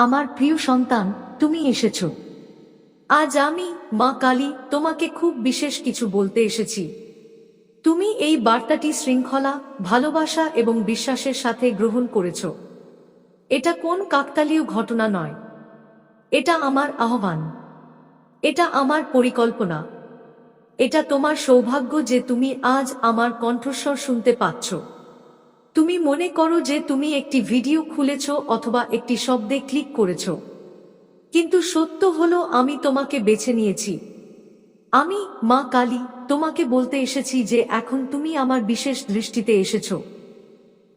আমার প্রিয় সন্তান, তুমি এসেছ। আজ আমি, মা কালী, তোমাকে খুব বিশেষ কিছু বলতে এসেছি। তুমি এই বার্তাটি শৃঙ্খলা, ভালোবাসা এবং বিশ্বাসের সাথে গ্রহণ করেছ। এটা কোন কাকতালীয় ঘটনা নয়। এটা আমার আহ্বান। এটা আমার পরিকল্পনা। এটা তোমার সৌভাগ্য যে তুমি আজ আমার কণ্ঠস্বর শুনতে পাচ্ছ। তুমি মনে করো যে তুমি একটি ভিডিও খুলেছ অথবা একটি শব্দে ক্লিক করেছ। কিন্তু সত্য হলো আমি তোমাকে বেছে নিয়েছি। আমি, মা কালী, তোমাকে বলতে এসেছি যে এখন তুমি আমার বিশেষ দৃষ্টিতে এসেছ।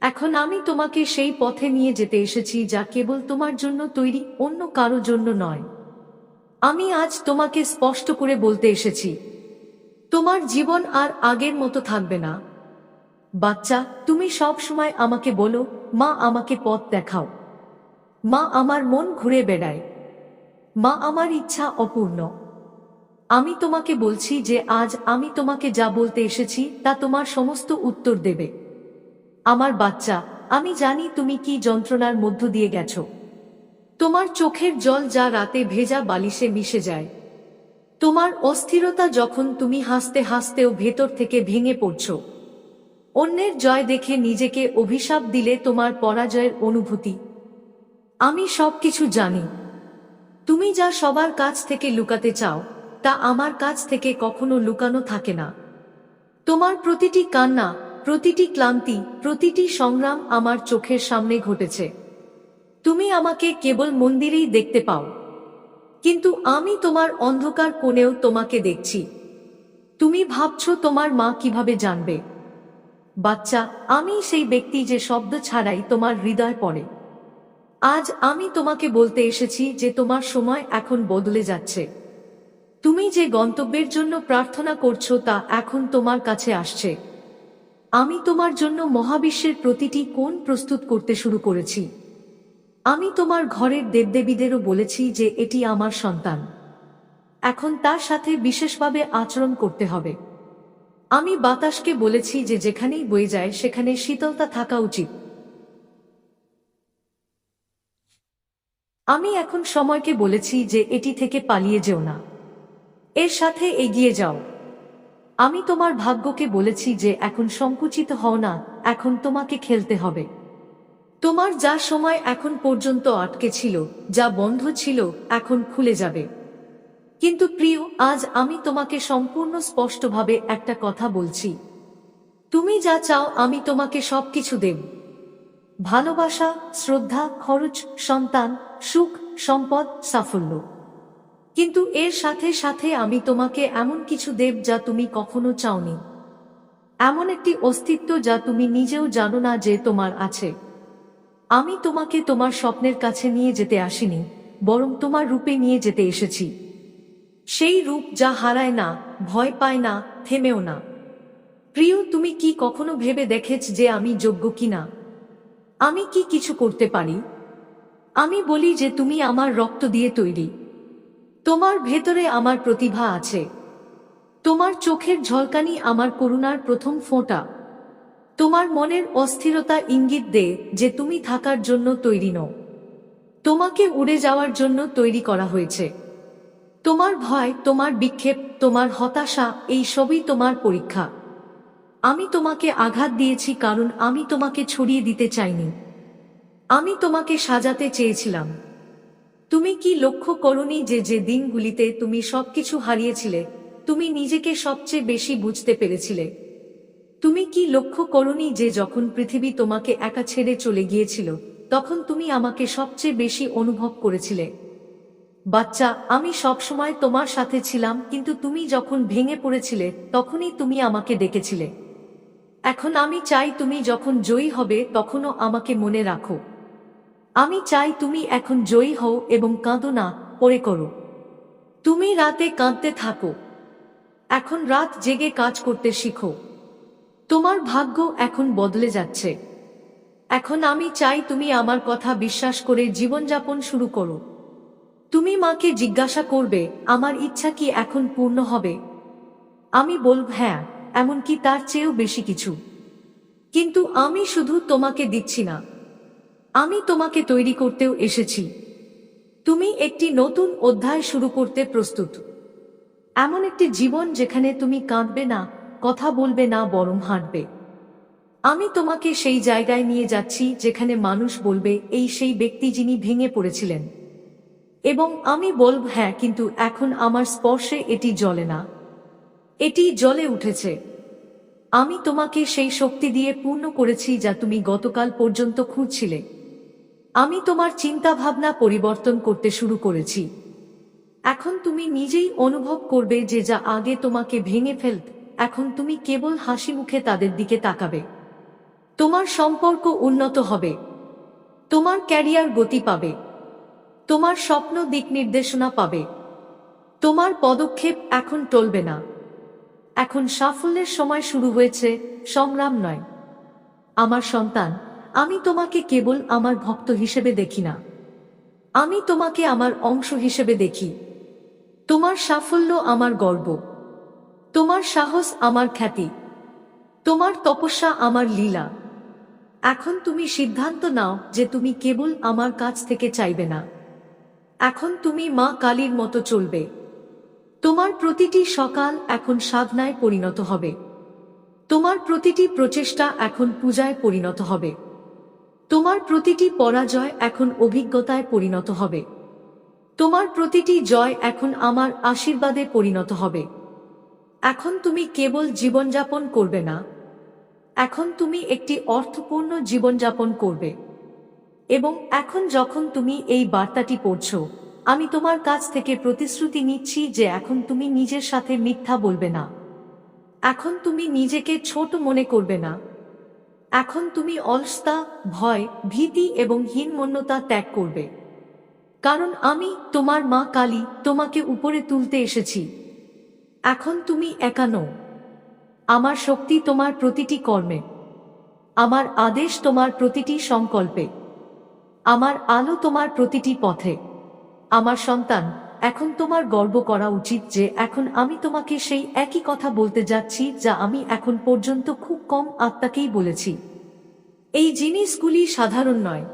এখন আমি তোমাকে সেই পথে নিয়ে যেতে এসেছি যা কেবল তোমার জন্য তৈরি, অন্য কারও জন্য নয়। আমি আজ তোমাকে স্পষ্ট করে বলতে এসেছি। তোমার জীবন আর আগের মতো থাকবে না। বাচ্চা, তুমি সব সময় আমাকে বলো, মা আমাকে পথ দেখাও। মা আমার মন ঘুরে বেড়ায়। মা আমার ইচ্ছা অপূর্ণ। আমি তোমাকে বলছি যে আজ আমি তোমাকে যা বলতে এসেছি, তা তোমার সমস্ত উত্তর দেবে। আমার বাচ্চা, আমি জানি তুমি কি যন্ত্রণার মধ্য দিয়ে গেছো। তোমার চোখের জল যা রাতে ভেজা বালিশে মিশে যায়। তোমার অস্থিরতা যখন তুমি হাসতে হাসতেও ভেতর থেকে ভেঙে পড়ছো। অন্যের জয় দেখে নিজেকে অভিশাপ দিলে তোমার পরাজয়ের অনুভূতি। আমি সবকিছু জানি। তুমি যা সবার কাছ থেকে লুকাতে চাও, তা আমার কাছ থেকে কখনো লুকানো থাকে না। তোমার প্রতিটি কান্না, প্রতিটি ক্লান্তি, প্রতিটি সংগ্রাম আমার চোখের সামনে ঘটেছে। তুমি আমাকে কেবল মন্দিরেই দেখতে পাও। কিন্তু আমি তোমার অন্ধকার কোণেও তোমাকে দেখছি। তুমি ভাবছ তোমার মা কীভাবে জানবে? বাচ্চা আমি সেই ব্যক্তি যে শব্দ ছাড়াই তোমার হৃদয় পড়ে। আজ আমি তোমাকে বলতে এসেছি যে তোমার সময় এখন বদলে যাচ্ছে। তুমি যে গন্তব্যের জন্য প্রার্থনা করছ তা এখন তোমার কাছে আসছে। আমি তোমার জন্য মহাবিশ্বের প্রতিটি কোণ প্রস্তুত করতে শুরু করেছি। আমি তোমার ঘরের দেবদেবীদেরও বলেছি যে এটি আমার সন্তান। এখন তার সাথে বিশেষভাবে আচরণ করতে হবে। আমি বাতাসকে বলেছি যে যেখানেই বয়ে যায়, সেখানে শীতলতা থাকা উচিত। আমি এখন সময়কে বলেছি যে এটি থেকে পালিয়ে যেও না। এর সাথে এগিয়ে যাও। আমি তোমার ভাগ্যকে বলেছি যে এখন সংকুচিত হও না, এখন তোমাকে খেলতে হবে। তোমার যা সময় এখন পর্যন্ত আটকে ছিল, যা বন্ধ ছিল, এখন খুলে যাবে। কিন্তু প্রিয়, আজ আমি তোমাকে সম্পূর্ণ স্পষ্টভাবে একটা কথা বলছি। তুমি যা চাও আমি তোমাকে সবকিছু দেব। ভালোবাসা, শ্রদ্ধা, খরচ, সন্তান, সুখ, সম্পদ, সাফল্য। কিন্তু এর সাথে সাথে আমি তোমাকে এমন কিছু দেব যা তুমি কখনো চাওনি। এমন একটি অস্তিত্ব যা তুমি নিজেও জানো না যে তোমার আছে। আমি তোমাকে তোমার স্বপ্নের কাছে নিয়ে যেতে আসিনি, বরং তোমার রূপে নিয়ে যেতে এসেছি। সেই রূপ যা হারায় না, ভয় পায় না, থেমেও না। প্রিয়, তুমি কি কখনো ভেবে দেখেছ যে আমি যোগ্য কিনা আমি কি কিছু করতে পারি? আমি বলি যে তুমি আমার রক্ত দিয়ে তৈরি। তোমার ভেতরে আমার প্রতিভা আছে। তোমার চোখের ঝলকানি আমার করুণার প্রথম ফোঁটা। তোমার মনের অস্থিরতা ইঙ্গিত দে যে তুমি থাকার জন্য তৈরি নও। তোমাকে উড়ে যাওয়ার জন্য তৈরি করা হয়েছে। তোমার ভয়, তোমার বিক্ষেপ, তোমার হতাশা, এই সবই তোমার পরীক্ষা। আমি তোমাকে আঘাত দিয়েছি কারণ আমি তোমাকে ছড়িয়ে দিতে চাইনি। আমি তোমাকে সাজাতে চেয়েছিলাম। তুমি কি লক্ষ্য করনি যে যে দিনগুলিতে তুমি সবকিছু হারিয়েছিলে, তুমি নিজেকে সবচেয়ে বেশি বুঝতে পেরেছিলে? তুমি কি লক্ষ্য করনি যে, যখন পৃথিবী তোমাকে একা ছেড়ে চলে গিয়েছিল, তখন তুমি আমাকে সবচেয়ে বেশি অনুভব করেছিলে? বাচ্চা, আমি সবসময় তোমার সাথে ছিলাম, কিন্তু তুমি যখন ভেঙে পড়েছিলে, তখনই তুমি আমাকে ডেকেছিলে। এখন আমি চাই তুমি যখন জয়ী হবে, তখনও আমাকে মনে রাখো। আমি চাই তুমি এখন জয়ী হও এবং কাঁদো না, পরে করো। তুমি রাতে কাঁদতে থাকো। এখন রাত জেগে কাজ করতে শিখো। তোমার ভাগ্য এখন বদলে যাচ্ছে। এখন আমি চাই তুমি আমার কথা বিশ্বাস করে জীবনযাপন শুরু করো। তুমি মাকে জিজ্ঞাসা করবে, আমার ইচ্ছা কি এখন পূর্ণ হবে? আমি বলব হ্যাঁ এমনকি তার চেয়েও বেশি কিছু। কিন্তু আমি শুধু তোমাকে দিচ্ছি না। আমি তোমাকে তৈরি করতেও এসেছি। তুমি একটি নতুন অধ্যায় শুরু করতে প্রস্তুত। এমন একটি জীবন যেখানে তুমি কাঁদবে না, কথা বলবে না, বরং হাঁটবে। আমি তোমাকে সেই জায়গায় নিয়ে যাচ্ছি যেখানে মানুষ বলবে, এই সেই ব্যক্তি যিনি ভেঙে পড়েছিলেন। এবং আমি বলব হ্যাঁ কিন্তু এখন আমার স্পর্শে এটি জ্বলে না। এটি জলে উঠেছে। আমি তোমাকে সেই শক্তি দিয়ে পূর্ণ করেছি যা তুমি গতকাল পর্যন্ত খুঁজছিলে। আমি তোমার চিন্তা ভাবনা পরিবর্তন করতে শুরু করেছি। এখন তুমি নিজেই অনুভব করবে যে যা আগে তোমাকে ভেঙে ফেলত এখন তুমি কেবল হাসি মুখে তাদের দিকে তাকাবে। তোমার সম্পর্ক উন্নত হবে। তোমার ক্যারিয়ার গতি পাবে। তোমার স্বপ্ন দিক নির্দেশনা পাবে। তোমার পদক্ষেপ এখন টলবে না। এখন সাফল্যের সময় শুরু হয়েছে, সংগ্রাম নয়। আমার সন্তান, আমি তোমাকে কেবল আমার ভক্ত হিসেবে দেখি না। আমি তোমাকে আমার অংশ হিসেবে দেখি। তোমার সাফল্য আমার গর্ব। তোমার সাহস আমার খ্যাতি। তোমার তপস্যা আমার লীলা। এখন তুমি সিদ্ধান্ত নাও যে তুমি কেবল আমার কাছ থেকে চাইবে না। এখন তুমি মা কালীর মতো চলবে। তোমার প্রতিটি সকাল এখন সাধনায় পরিণত হবে। তোমার প্রতিটি প্রচেষ্টা এখন পূজায় পরিণত হবে। তোমার প্রতিটি পরাজয় এখন অভিজ্ঞতায় পরিণত হবে। তোমার প্রতিটি জয় এখন আমার আশীর্বাদে পরিণত হবে। এখন তুমি কেবল জীবনযাপন করবে না। এখন তুমি একটি অর্থপূর্ণ জীবনযাপন করবে। এবং এখন যখন তুমি এই বার্তাটি পড়ছ, আমি তোমার কাছ থেকে প্রতিশ্রুতি নিচ্ছি যে এখন তুমি নিজের সাথে মিথ্যা বলবে না। এখন তুমি নিজেকে ছোট মনে করবে না। এখন তুমি অলসতা, ভয়, ভীতি এবং হীনমন্যতা ত্যাগ করবে। কারণ আমি তোমার মা কালী, তোমাকে উপরে তুলতে এসেছি। এখন তুমি একা নও। আমার শক্তি তোমার প্রতিটি কর্মে। আমার আদেশ তোমার প্রতিটি সংকল্পে। আমার আলো তোমার প্রতিটি পথে। আমার সন্তান, এখন তোমার গর্ব করা উচিত যে এখন আমি তোমাকে সেই একই কথা বলতে যাচ্ছি যা আমি এখন পর্যন্ত খুব কম আত্মাকেই বলেছি। এই জিনিসগুলি সাধারণ নয়।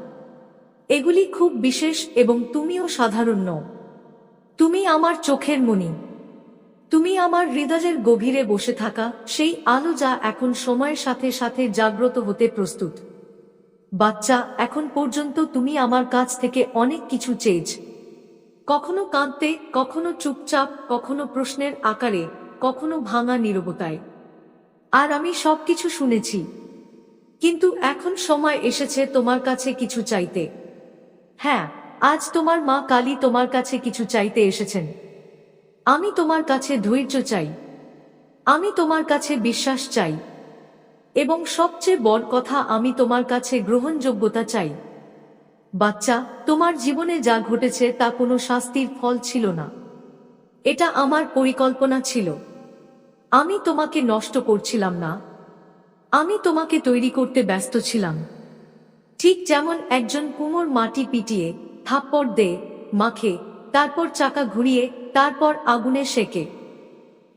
এগুলি খুব বিশেষ এবং তুমিও সাধারণ নও। তুমি আমার চোখের মনি তুমি আমার হৃদয়ের গভীরে বসে থাকা সেই আলো যা এখন সময়ের সাথে সাথে জাগ্রত হতে প্রস্তুত। বাচ্চা, এখন পর্যন্ত তুমি আমার কাছ থেকে অনেক কিছু চেয়েছ। কখনো কাঁদতে, কখনো চুপচাপ, কখনো প্রশ্নের আকারে, কখনো ভাঙা নীরবতায়। আর আমি সব কিছু শুনেছি। কিন্তু এখন সময় এসেছে তোমার কাছে কিছু চাইতে। হ্যাঁ আজ তোমার মা কালী তোমার কাছে কিছু চাইতে এসেছেন। আমি তোমার কাছে ধৈর্য চাই। আমি তোমার কাছে বিশ্বাস চাই। এবং সবচেয়ে বড় কথা, আমি তোমার কাছে গ্রহণযোগ্যতা চাই। বাচ্চা, তোমার জীবনে যা ঘটেছে তা কোনো শাস্তির ফল ছিল না। এটা আমার পরিকল্পনা ছিল। আমি তোমাকে নষ্ট করছিলাম না। আমি তোমাকে তৈরি করতে ব্যস্ত ছিলাম। ঠিক যেমন একজন কুমোর মাটি পিটিয়ে, থাপ্পড় দে মাখে, তারপর চাকা ঘুরিয়ে, তারপর আগুনে শেকে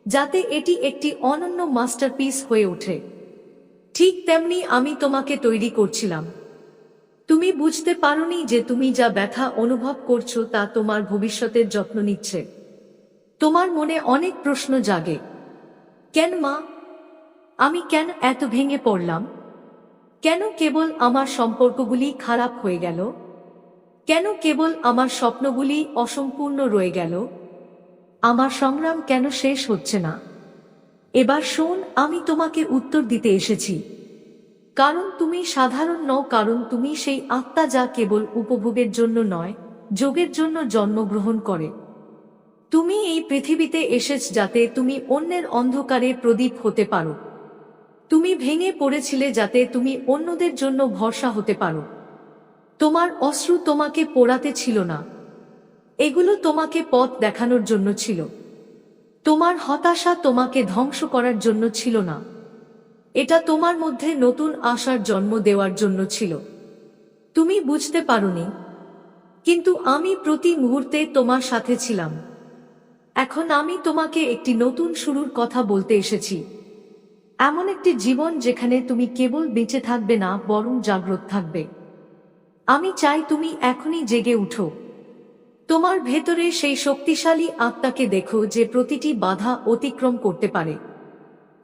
যাতে এটি একটি অনন্য মাস্টারপিস হয়ে ওঠে। ঠিক তেমনি আমি তোমাকে তৈরি করছিলাম। তুমি বুঝতে পারোনি যে তুমি যা ব্যথা অনুভব করছ তা তোমার ভবিষ্যতের যত্ন নিচ্ছে। তোমার মনে অনেক প্রশ্ন জাগে। কেন মা? আমি কেন এত ভেঙে পড়লাম? কেন কেবল আমার সম্পর্কগুলি খারাপ হয়ে গেল? কেন কেবল আমার স্বপ্নগুলি অসম্পূর্ণ রয়ে গেল? আমার সংগ্রাম কেন শেষ হচ্ছে না? এবার শোন, আমি তোমাকে উত্তর দিতে এসেছি। কারণ তুমি সাধারণ নও, কারণ তুমি সেই আত্মা যা কেবল উপভোগের জন্য নয়, যোগের জন্য জন্মগ্রহণ করে। তুমি এই পৃথিবীতে এসেছ যাতে তুমি অন্যের অন্ধকারে প্রদীপ হতে পারো। তুমি ভেঙে পড়েছিলে যাতে তুমি অন্যদের জন্য ভরসা হতে পারো। তোমার অশ্রু তোমাকে পোড়াতে ছিল না। এগুলো তোমাকে পথ দেখানোর জন্য ছিল। তোমার হতাশা তোমাকে ধ্বংস করার জন্য ছিল না। এটা তোমার মধ্যে নতুন আশার জন্ম দেওয়ার জন্য ছিল। তুমি বুঝতে পারোনি, কিন্তু আমি প্রতি মুহূর্তে তোমার সাথে ছিলাম। এখন আমি তোমাকে একটি নতুন শুরুর কথা বলতে এসেছি। এমন একটি জীবন যেখানে তুমি কেবল বেঁচে থাকবে না, বরং জাগ্রত থাকবে। আমি চাই তুমি এখনই জেগে উঠো। তোমার ভেতরে সেই শক্তিশালী আত্মাকে দেখো যে প্রতিটি বাধা অতিক্রম করতে পারে।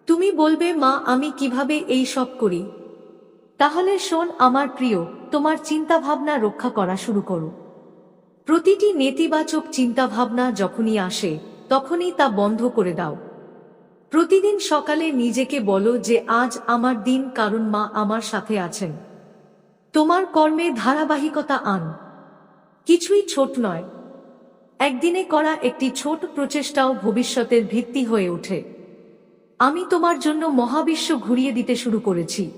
তুমি বলবে, মা, আমি কীভাবে এই সব করি? তাহলে শোন, আমার প্রিয়, তোমার চিন্তাভাবনা রক্ষা করা শুরু করো। প্রতিটি নেতিবাচক চিন্তাভাবনা যখনই আসে, তখনই তা বন্ধ করে দাও। প্রতিদিন সকালে নিজেকে বলো যে, আজ আমার দিন, কারণ মা আমার সাথে আছেন। তোমার কর্মে ধারাবাহিকতা আন। কিছুই ছোট নয়। একদিনে করা একটি ছোট প্রচেষ্টাও ভবিষ্যতের ভিত্তি হয়ে ওঠে। আমি তোমার জন্য মহাবিশ্ব ঘুরিয়ে দিতে শুরু করেছি।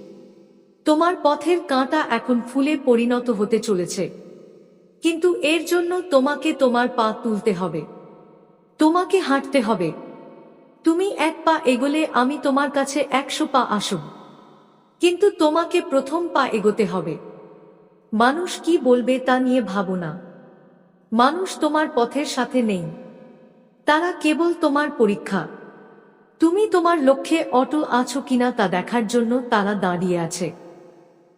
তোমার পথের কাঁটা এখন ফুলে পরিণত হতে চলেছে। কিন্তু এর জন্য তোমাকে তোমার পা তুলতে হবে। তোমাকে হাঁটতে হবে। তুমি এক পা এগোলে আমি তোমার কাছে একশো পা আসব কিন্তু তোমাকে প্রথম পা এগোতে হবে। মানুষ কি বলবে তা নিয়ে ভাবো না। মানুষ তোমার পথের সাথে নেই। তারা কেবল তোমার পরীক্ষা। তুমি তোমার লক্ষ্যে অটল আছো কিনা তা দেখার জন্য তারা দাঁড়িয়ে আছে।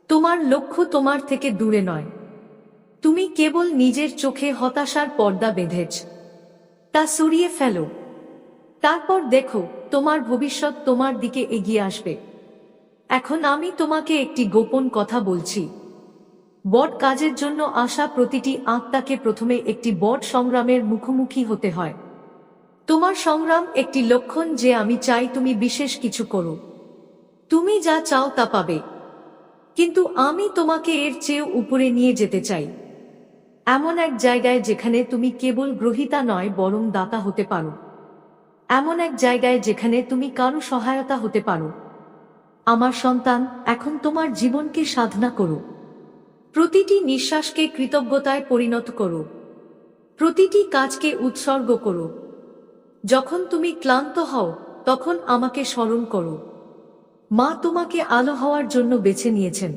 তোমার লক্ষ্য তোমার থেকে দূরে নয়। তুমি কেবল নিজের চোখে হতাশার পর্দা বেঁধেছ। তা সরিয়ে ফেলো। তারপর দেখো, তোমার ভবিষ্যৎ তোমার দিকে এগিয়ে আসবে। এখন আমি তোমাকে একটি গোপন কথা বলছি। বট কাজের জন্য আসা প্রতিটি আত্মাকে প্রথমে একটি বট সংগ্রামের মুখোমুখি হতে হয়। তোমার সংগ্রাম একটি লক্ষণ যে আমি চাই তুমি বিশেষ কিছু করো। তুমি যা চাও তা পাবে। কিন্তু আমি তোমাকে এর চেয়েও উপরে নিয়ে যেতে চাই। এমন এক জায়গায় যেখানে তুমি কেবল গ্রহিতা নয়, বরং দাতা হতে পারো। এমন এক জায়গায় যেখানে তুমি কারও সহায়তা হতে পারো। আমার সন্তান, এখন তোমার জীবনকে সাধনা করো। প্রতিটি নিঃশ্বাসকে কৃতজ্ঞতায় পরিণত করো। প্রতিটি কাজকে উৎসর্গ করো। যখন তুমি ক্লান্ত হও, তখন আমাকে স্মরণ করো। মা তোমাকে আলো হওয়ার জন্য বেছে নিয়েছেন।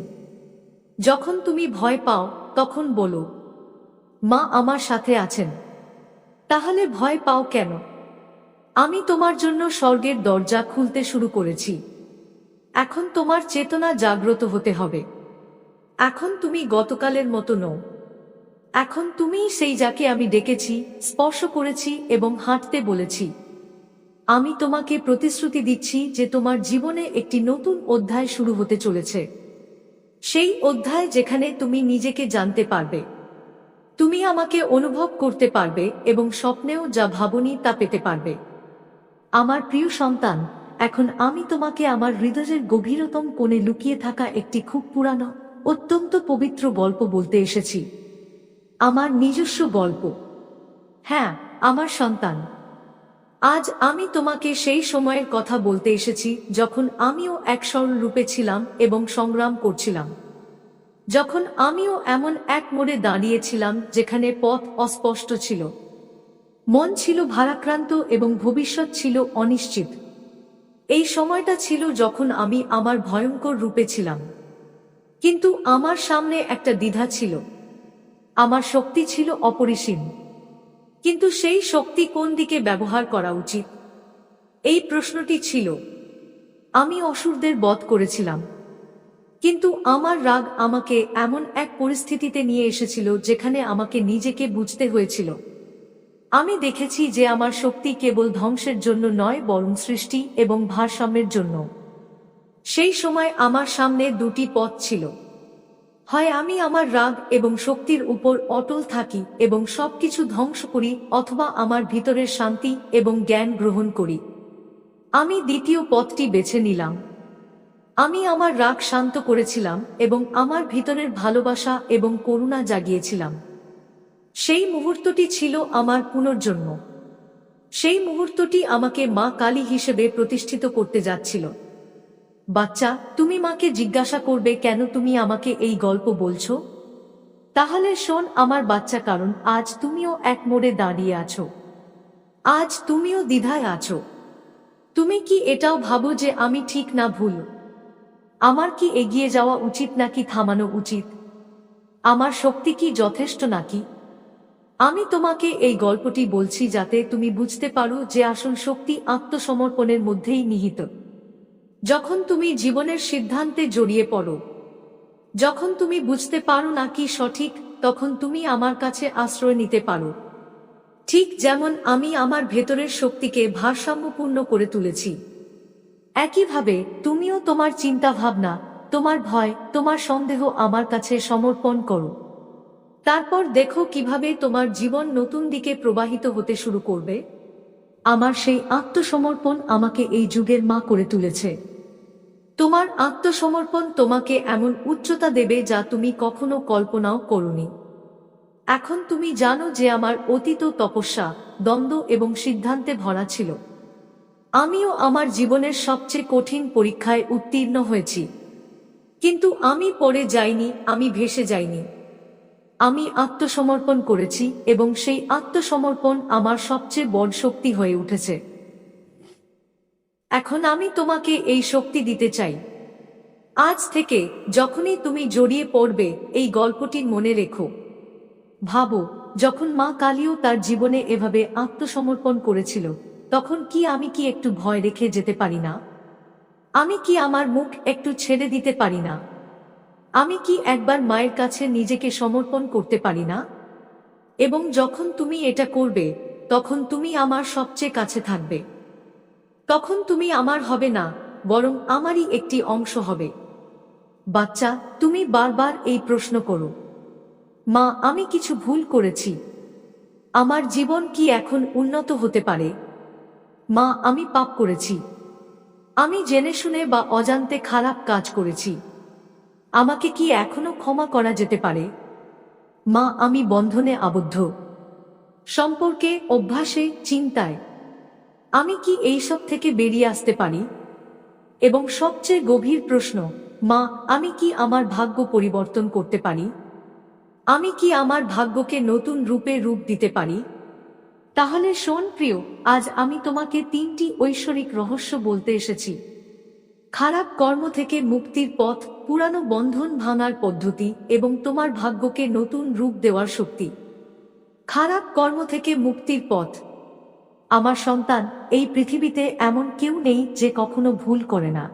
যখন তুমি ভয় পাও, তখন বলো, মা আমার সাথে আছেন। তাহলে ভয় পাও কেন? আমি তোমার জন্য স্বর্গের দরজা খুলতে শুরু করেছি। এখন তোমার চেতনা জাগ্রত হতে হবে। এখন তুমি গতকালের মতো নও। এখন তুমিই সেই যাকে আমি ডেকেছি, স্পর্শ করেছি এবং হাঁটতে বলেছি। আমি তোমাকে প্রতিশ্রুতি দিচ্ছি যে তোমার জীবনে একটি নতুন অধ্যায় শুরু হতে চলেছে। সেই অধ্যায় যেখানে তুমি নিজেকে জানতে পারবে। তুমি আমাকে অনুভব করতে পারবে এবং স্বপ্নেও যা ভাবনি তা পেতে পারবে। আমার প্রিয় সন্তান, এখন আমি তোমাকে আমার হৃদয়ের গভীরতম কোণে লুকিয়ে থাকা একটি খুব পুরানো অত্যন্ত পবিত্র গল্প বলতে এসেছি। আমার নিজস্ব গল্প। হ্যাঁ আমার সন্তান। আজ আমি তোমাকে সেই সময়ের কথা বলতে এসেছি যখন আমিও এক সরল রূপে ছিলাম এবং সংগ্রাম করছিলাম। যখন আমিও এমন এক মোড়ে দাঁড়িয়েছিলাম যেখানে পথ অস্পষ্ট ছিল। মন ছিল ভারাক্রান্ত এবং ভবিষ্যৎ ছিল অনিশ্চিত। এই সময়টা ছিল যখন আমি আমার ভয়ঙ্কর রূপে ছিলাম। কিন্তু আমার সামনে একটা দ্বিধা ছিল। আমার শক্তি ছিল অপরিসীম। কিন্তু সেই শক্তি কোন দিকে ব্যবহার করা উচিত? এই প্রশ্নটি ছিল। আমি অসুরদের বধ করেছিলাম। কিন্তু আমার রাগ আমাকে এমন এক পরিস্থিতিতে নিয়ে এসেছিল যেখানে আমাকে নিজেকে বুঝতে হয়েছিল। আমি দেখেছি যে আমার শক্তি কেবল ধ্বংসের জন্য নয়, বরং সৃষ্টি এবং ভারসাম্যের জন্য। সেই সময় আমার সামনে দুটি পথ ছিল। হয় আমি আমার রাগ এবং শক্তির উপর অটল থাকি এবং সবকিছু ধ্বংস করি অথবা আমার ভিতরের শান্তি এবং জ্ঞান গ্রহণ করি। আমি দ্বিতীয় পথটি বেছে নিলাম। আমি আমার রাগ শান্ত করেছিলাম এবং আমার ভিতরের ভালোবাসা এবং করুণা জাগিয়েছিলাম। সেই মুহূর্তটি ছিল আমার পুনর্জন্ম। সেই মুহূর্তটি আমাকে মা কালী হিসেবে প্রতিষ্ঠিত করতে যাচ্ছিল। বাচ্চা, তুমি মাকে জিজ্ঞাসা করবে কেন তুমি আমাকে এই গল্প বলছো? তাহলে শোন আমার বাচ্চা, কারণ আজ তুমিও এক মোড়ে দাঁড়িয়ে আছো। আজ তুমিও দ্বিধায় আছো। তুমি কি এটাও ভাবো যে আমি ঠিক না ভুল? আমার কি এগিয়ে যাওয়া উচিত নাকি থামানো উচিত? আমার শক্তি কি যথেষ্ট নাকি? আমি তোমাকে এই গল্পটি বলছি যাতে তুমি বুঝতে পারো যে আসল শক্তি আত্মসমর্পণের মধ্যেই নিহিত। যখন তুমি জীবনের সিদ্ধান্তে জড়িয়ে পড়ো, যখন তুমি বুঝতে পারো না কি সঠিক, তখন তুমি আমার কাছে আশ্রয় নিতে পারো। ঠিক যেমন আমি আমার ভেতরের শক্তিকে ভারসাম্যপূর্ণ করে তুলেছি। একইভাবে তুমিও তোমার চিন্তা ভাবনা তোমার ভয়, তোমার সন্দেহ আমার কাছে সমর্পণ করো। তারপর দেখো কীভাবে তোমার জীবন নতুন দিকে প্রবাহিত হতে শুরু করবে। আমার সেই আত্মসমর্পণ আমাকে এই যুগের মা করে তুলেছে। তোমার আত্মসমর্পণ তোমাকে এমন উচ্চতা দেবে যা তুমি কখনো কল্পনাও করনি। এখন তুমি জানো যে আমার অতীত তপস্যা, দ্বন্দ্ব এবং সিদ্ধান্তে ভরা ছিল। আমিও আমার জীবনের সবচেয়ে কঠিন পরীক্ষায় উত্তীর্ণ হয়েছি। কিন্তু আমি পড়ে যাইনি, আমি ভেসে যাইনি। আমি আত্মসমর্পণ করেছি এবং সেই আত্মসমর্পণ আমার সবচেয়ে বড় শক্তি হয়ে উঠেছে। এখন আমি তোমাকে এই শক্তি দিতে চাই। আজ থেকে যখনই তুমি জড়িয়ে পড়বে, এই গল্পটি মনে রেখো। ভাবো, যখন মা কালীও তার জীবনে এভাবে আত্মসমর্পণ করেছিল, তখন কি আমি কি একটু ভয় রেখে যেতে পারি না? আমি কি আমার মুখ একটু ছেড়ে দিতে পারি না? আমি কি একবার মায়ের কাছে নিজেকে সমর্পণ করতে পারি না? এবং যখন তুমি এটা করবে, তখন তুমি আমার সবচেয়ে কাছে থাকবে। তখন তুমি আমার হবে না, বরং আমারই একটি অংশ হবে। বাচ্চা, তুমি বারবার এই প্রশ্ন করো। মা, আমি কিছু ভুল করেছি। আমার জীবন কি এখন উন্নত হতে পারে? মা, আমি পাপ করেছি। আমি জেনে শুনে বা অজান্তে খারাপ কাজ করেছি। আমাকে কি এখনও ক্ষমা করা যেতে পারে? মা, আমি বন্ধনে আবদ্ধ। সম্পর্কে, অভ্যাসে, চিন্তায়। আমি কি এইসব থেকে বেরিয়ে আসতে পারি? এবং সবচেয়ে গভীর প্রশ্ন, মা, আমি কি আমার ভাগ্য পরিবর্তন করতে পারি? আমি কি আমার ভাগ্যকে নতুন রূপে রূপ দিতে পারি? তাহলে শোন প্রিয়, আজ আমি তোমাকে তিনটি ঐশ্বরিক রহস্য বলতে এসেছি। খারাপ কর্ম থেকে মুক্তির পথ, পুরানো বন্ধন ভাঙার পদ্ধতি এবং তোমার ভাগ্যকে নতুন রূপ দেওয়ার শক্তি। খারাপ কর্ম থেকে মুক্তির পথ আমার সন্তান, এই পৃথিবীতে এমন কেউ নেই যে কখনো ভুল করে না।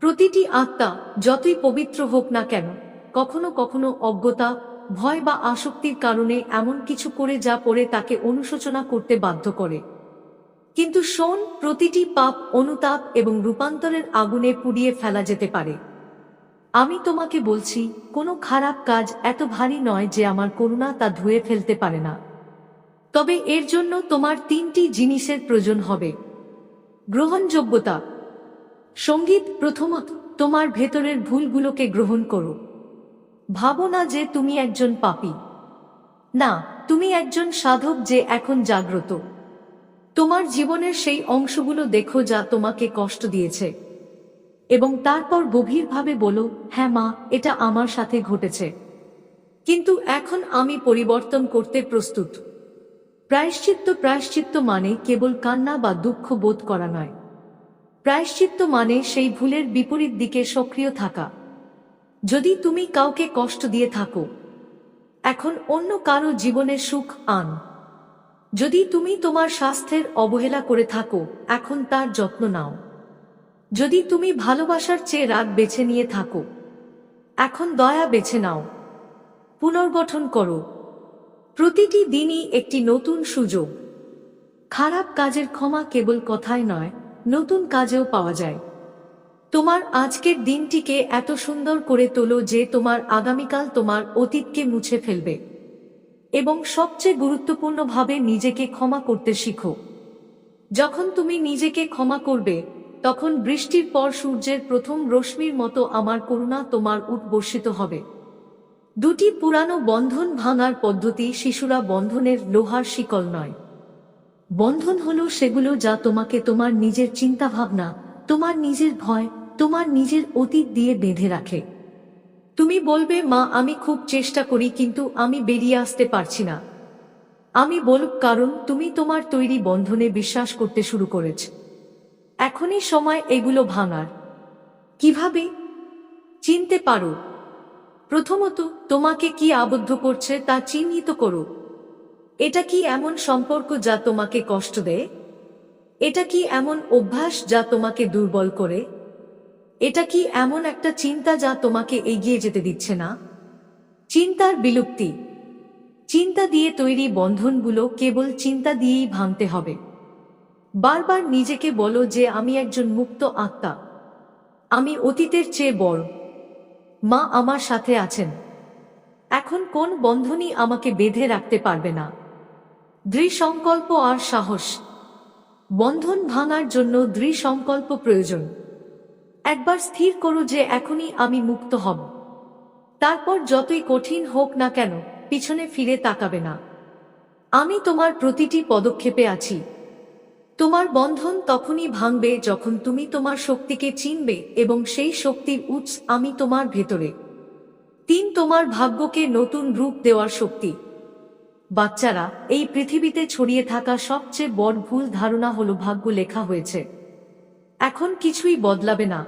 প্রতিটি আত্মা, যতই পবিত্র হোক না কেন, কখনো কখনো অজ্ঞতা, ভয় বা আসক্তির কারণে এমন কিছু করে যা পরে তাকে অনুশোচনা করতে বাধ্য করে। কিন্তু শোন, প্রতিটি পাপ, অনুতাপ এবং রূপান্তরের আগুনে পুড়িয়ে ফেলা যেতে পারে। আমি তোমাকে বলছি, কোনো খারাপ কাজ এত ভারী নয় যে আমার করুণা তা ধুয়ে ফেলতে পারে না। তবে এর জন্য তোমার তিনটি জিনিসের প্রয়োজন হবে। গ্রহণযোগ্যতা। সংগীত, প্রথমত, তোমার ভেতরের ভুলগুলোকে গ্রহণ করো। ভাবো না যে তুমি একজন পাপী। না, তুমি একজন সাধক যে এখন জাগ্রত। তোমার জীবনের সেই অংশগুলো দেখো যা তোমাকে কষ্ট দিয়েছে। এবং তারপর গভীরভাবে বলো হ্যাঁ মা, এটা আমার সাথে ঘটেছে। কিন্তু এখন আমি পরিবর্তন করতে প্রস্তুত। প্রায়শ্চিত্ত প্রায়শ্চিত্ত মানে কেবল কান্না বা দুঃখ বোধ করা নয়। প্রায়শ্চিত্ত মানে সেই ভুলের বিপরীত দিকে সক্রিয় থাকা। যদি তুমি কাউকে কষ্ট দিয়ে থাকো, এখন অন্য কারও জীবনে সুখ আন। যদি তুমি তোমার স্বাস্থ্যের অবহেলা করে থাকো, এখন তার যত্ন নাও। যদি তুমি ভালোবাসার চেয়ে রাগ বেছে নিয়ে থাকো, এখন দয়া বেছে নাও। পুনর্গঠন করো। প্রতিটি দিনই একটি নতুন সুযোগ। খারাপ কাজের ক্ষমা কেবল কথায় নয়, নতুন কাজেও পাওয়া যায়। তোমার আজকের দিনটিকে এত সুন্দর করে তোলো যে তোমার আগামীকাল তোমার অতীতকে মুছে ফেলবে এবং সবচেয়ে গুরুত্বপূর্ণভাবে নিজেকে ক্ষমা করতে শিখো। যখন তুমি নিজেকে ক্ষমা করবে, তখন বৃষ্টির পর সূর্যের প্রথম রশ্মির মতো আমার করুণা তোমার উদ্বর্ষিত হবে। দুটি পুরানো বন্ধন ভাঙার পদ্ধতি শিশুরা বন্ধনের লোহার শিকল নয়। বন্ধন হলো সেগুলো যা তোমাকে তোমার নিজের চিন্তাভাবনা, তোমার নিজের ভয়, তোমার নিজের অতীত দিয়ে বেঁধে রাখে। তুমি বলবে, মা, আমি খুব চেষ্টা করি, কিন্তু আমি বেরিয়ে আসতে পারছি না। আমি বলুক, কারণ তুমি তোমার তৈরি বন্ধনে বিশ্বাস করতে শুরু করেছ। এখনই সময় এগুলো ভাঙার। কীভাবে? চিনতে পারো। প্রথমত, তোমাকে কি আবদ্ধ করছে তা চিহ্নিত করো। এটা কি এমন সম্পর্ক যা তোমাকে কষ্ট দেয়? এটা কি এমন অভ্যাস যা তোমাকে দুর্বল করে? এটা কি এমন একটা চিন্তা যা তোমাকে এগিয়ে যেতে দিচ্ছে না? চিন্তার বিলুপ্তি। চিন্তা দিয়ে তৈরি বন্ধনগুলো কেবল চিন্তা দিয়েই ভাঙতে হবে। বারবার নিজেকে বলো যে, আমি একজন মুক্ত আত্মা। আমি অতীতের চেয়ে বড়। মা আমার সাথে আছেন। এখন কোন বন্ধনই আমাকে বেঁধে রাখতে পারবে না। দৃঢ় সংকল্প আর সাহস। বন্ধন ভাঙার জন্য দৃঢ় সংকল্প প্রয়োজন। একবার স্থির করো যে এখনই আমি মুক্ত হব। তারপর যতই কঠিন হোক না কেন, পিছনে ফিরে তাকাবে না। আমি তোমার প্রতিটি পদক্ষেপে আছি। তোমার বন্ধন তখনই ভাঙবে যখন তুমি তোমার শক্তিকে চিনবে এবং সেই শক্তির উৎস আমি তোমার ভেতরে। তিন তোমার ভাগ্যকে নতুন রূপ দেওয়ার শক্তি। বাচ্চারা, এই পৃথিবীতে ছড়িয়ে থাকা সবচেয়ে বড় ভুল ধারণা হলো ভাগ্য লেখা হয়েছে। এখন কিছুই বদলাবে না।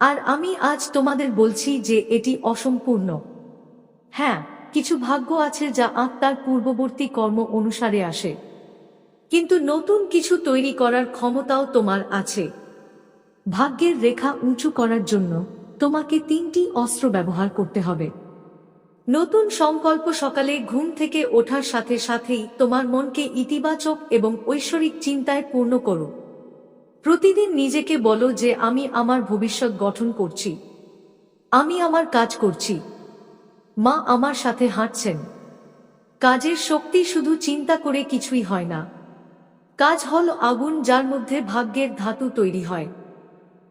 আর আমি আজ তোমাদের বলছি যে এটি অসম্পূর্ণ। হ্যাঁ কিছু ভাগ্য আছে যা আত্মার পূর্ববর্তী কর্ম অনুসারে আসে। কিন্তু নতুন কিছু তৈরি করার ক্ষমতাও তোমার আছে। ভাগ্যের রেখা উঁচু করার জন্য তোমাকে তিনটি অস্ত্র ব্যবহার করতে হবে। নতুন সংকল্প সকালে ঘুম থেকে ওঠার সাথে সাথেই তোমার মনকে ইতিবাচক এবং ঐশ্বরিক চিন্তায় পূর্ণ করো। প্রতিদিন নিজেকে বলো যে, আমি আমার ভবিষ্যৎ গঠন করছি। আমি আমার কাজ করছি। মা আমার সাথে হাঁটছেন। কাজের শক্তি শুধু চিন্তা করে কিছুই হয় না। কাজ হল আগুন যার মধ্যে ভাগ্যের ধাতু তৈরি হয়।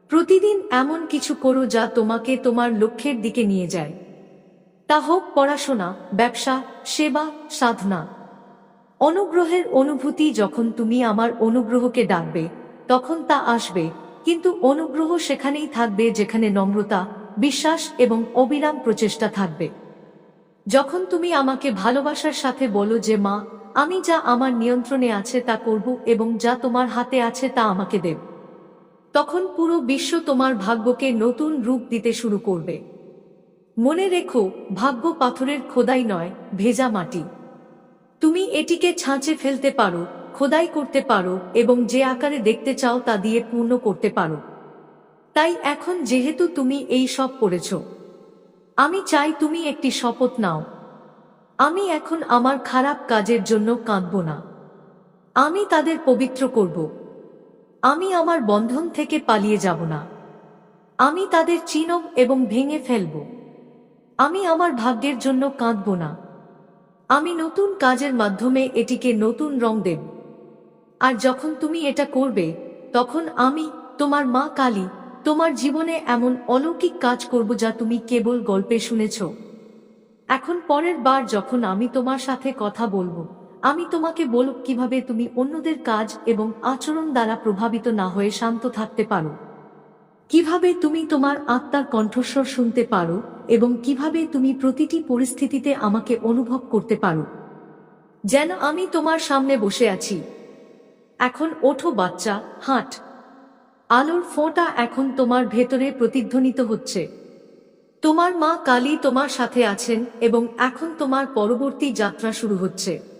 প্রতিদিন এমন কিছু করো যা তোমাকে তোমার লক্ষ্যের দিকে নিয়ে যায়। তা হোক পড়াশোনা, ব্যবসা, সেবা, সাধনা। অনুগ্রহের অনুভূতি যখন তুমি আমার অনুগ্রহকে ডাকবে, তখন তা আসবে, কিন্তু অনুগ্রহ সেখানেই থাকবে যেখানে নম্রতা, বিশ্বাস এবং অবিরাম প্রচেষ্টা থাকবে। যখন তুমি আমাকে ভালোবাসার সাথে বলো যে, মা আমি যা আমার নিয়ন্ত্রণে আছে তা করব এবং যা তোমার হাতে আছে তা আমাকে দেব। তখন পুরো বিশ্ব তোমার ভাগ্যকে নতুন রূপ দিতে শুরু করবে। মনে রেখো, ভাগ্য পাথরের খোদাই নয়, ভেজা মাটি। তুমি এটিকে ছাঁচে ফেলতে পারো, খোদাই করতে পারো এবং যে আকারে দেখতে চাও তা দিয়ে পূর্ণ করতে পারো। তাই এখন যেহেতু তুমি এই সব পড়েছ আমি চাই তুমি একটি শপথ নাও। আমি এখন আমার খারাপ কাজের জন্য কাঁদব না। আমি তাদের পবিত্র করব। আমি আমার বন্ধন থেকে পালিয়ে যাব না। আমি তাদের চিনব এবং ভেঙে ফেলব। আমি আমার ভাগ্যের জন্য কাঁদব না। আমি নতুন কাজের মাধ্যমে এটিকে নতুন রং দেব। আর যখন তুমি এটা করবে, তখন আমি, তোমার মা কালী, তোমার জীবনে এমন অলৌকিক কাজ করব যা তুমি কেবল গল্পে শুনেছ। এখন পরের বার যখন আমি তোমার সাথে কথা বলব, আমি তোমাকে বলব কীভাবে তুমি অন্যদের কাজ এবং আচরণ দ্বারা প্রভাবিত না হয়ে শান্ত থাকতে পারো। কীভাবে তুমি তোমার আত্মার কণ্ঠস্বর শুনতে পারো এবং কীভাবে তুমি প্রতিটি পরিস্থিতিতে আমাকে অনুভব করতে পারো। যেন আমি তোমার সামনে বসে আছি। এখন ওঠো বাচ্চা, হাঁট। আলোর ফোঁটা এখন তোমার ভেতরে প্রতিধ্বনিত হচ্ছে। তোমার মা কালী তোমার সাথে আছেন এবং এখন তোমার পরবর্তী যাত্রা শুরু হচ্ছে।